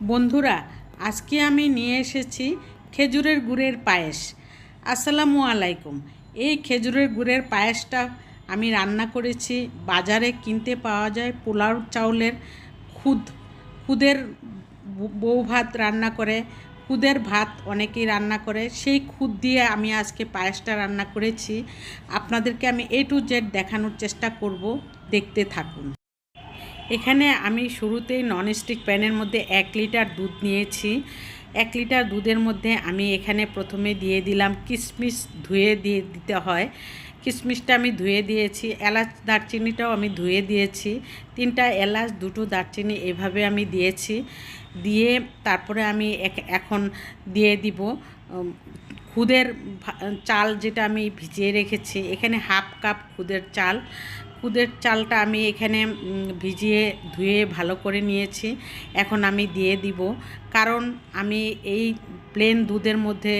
বন্ধুরা, আজকে আমি নিয়ে এসেছি খেজুরের গুড়ের পায়েস। আসসালামু আলাইকুম। এই খেজুরের গুড়ের পায়েসটা আমি রান্না করেছি। বাজারে কিনতে পাওয়া যায় পোলাও চাউলের খুদ। খুদের বউ ভাত রান্না করে, খুদের ভাত অনেকেই রান্না করে। সেই খুদ দিয়ে আমি আজকে পায়েসটা রান্না করেছি। আপনাদেরকে আমি এ টু জেড দেখানোর চেষ্টা করব। দেখতে থাকুন। এখানে আমি শুরুতেই ননস্টিক প্যানের মধ্যে এক লিটার দুধ নিয়েছি। এক লিটার দুধের মধ্যে আমি এখানে প্রথমে দিয়ে দিলাম কিশমিশ ধুয়ে দিয়ে দিতে হয়। কিশমিশটা আমি ধুয়ে দিয়েছি, এলাচ দারচিনিটাও আমি ধুয়ে দিয়েছি। তিনটা এলাচ, দুটো দারচিনি এভাবে আমি দিয়েছি। দিয়ে তারপরে আমি এখন দিয়ে দিব খুদের চাল যেটা আমি ভিজিয়ে রেখেছি। এখানে হাফ কাপ খুদের চাল খুদের চালটা আমি এখানে ভিজিয়ে ধুয়ে ভালো করে নিয়েছি। এখন আমি দিয়ে দিব। কারণ আমি এই প্লেন দুধের মধ্যে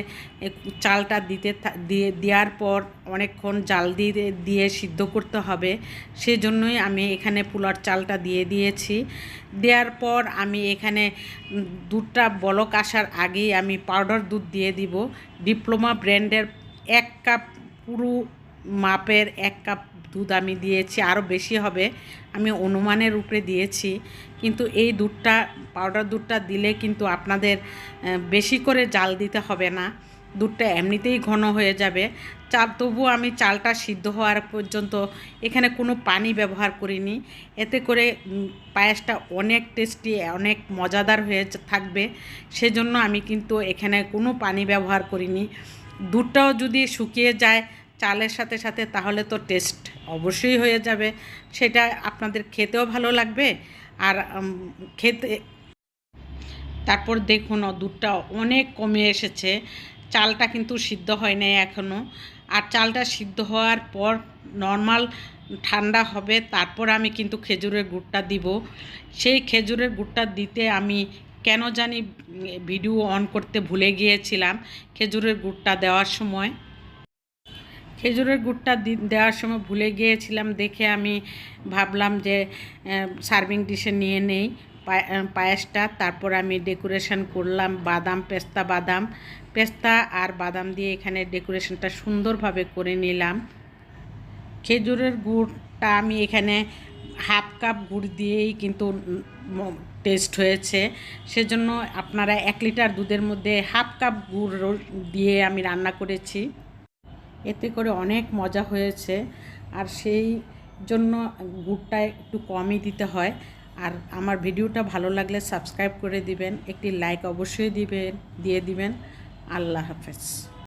চালটা দিতে দিয়ে, দেওয়ার পর অনেকক্ষণ জাল দিয়ে দিয়ে সিদ্ধ করতে হবে। সেজন্যই আমি এখানে পোলার চালটা দিয়ে দিয়েছি। দেওয়ার পর আমি এখানে দুধটা বলক আসার আগেই আমি পাউডার দুধ দিয়ে দিব। ডিপ্লোমা ব্র্যান্ডের এক কাপ পুরো মাপের এক কাপ দুধ আমি দিয়েছি, আরও বেশি হবে। আমি অনুমানের উপরে দিয়েছি। কিন্তু এই দুধটা, পাউডার দুধটা দিলে কিন্তু আপনাদের বেশি করে জাল দিতে হবে না। দুধটা এমনিতেই ঘন হয়ে যাবে। চাল, তবুও আমি চালটা সিদ্ধ হওয়ার পর্যন্ত এখানে কোনো পানি ব্যবহার করিনি। এতে করে পায়েসটা অনেক টেস্টি, অনেক মজাদার হয়ে থাকবে। সেজন্য আমি কিন্তু এখানে কোনো পানি ব্যবহার করিনি। দুধটাও যদি শুকিয়ে যায় চালের সাথে সাথে তাহলে তো টেস্ট অবশ্যই হয়ে যাবে। সেটা আপনাদের খেতেও ভালো লাগবে আর খেতে তারপর দেখুন দুধটা অনেক কমে এসেছে। চালটা কিন্তু সিদ্ধ হয় নাই এখনও আর চালটা সিদ্ধ হওয়ার পর নর্মাল ঠান্ডা হবে, তারপর আমি কিন্তু খেজুরের গুড়টা দিব। সেই খেজুরের গুড়টা দিতে আমি কেন জানি ভিডিও অন করতে ভুলে গিয়েছিলাম খেজুরের গুড়টা দেওয়ার সময়। খেজুরের গুড়টা দেওয়ার সময় ভুলে গিয়েছিলাম দেখে আমি ভাবলাম যে সার্ভিং ডিশে নিয়ে নেই, পায়- পায়েসটা। তারপর আমি ডেকোরেশন করলাম বাদাম, পেস্তা বাদাম। পেস্তা আর বাদাম দিয়ে এখানে ডেকোরেশনটা সুন্দরভাবে করে নিলাম। খেজুরের গুড়টা আমি এখানে হাফ কাপ গুড় দিয়েই কিন্তু টেস্ট হয়েছে। সেজন্য আপনারা এক লিটার দুধের মধ্যে হাফ কাপ গুড় দিয়ে আমি রান্না করেছি। এতে করে অনেক মজা হয়েছে। আর সেই জন্য গুড়টা একটু কমই দিতে হয়। আর আমার ভিডিওটা ভালো লাগলে সাবস্ক্রাইব করে দিবেন, একটি লাইক অবশ্যই দিবেন, দিয়ে দিবেন। আল্লাহ হাফেজ।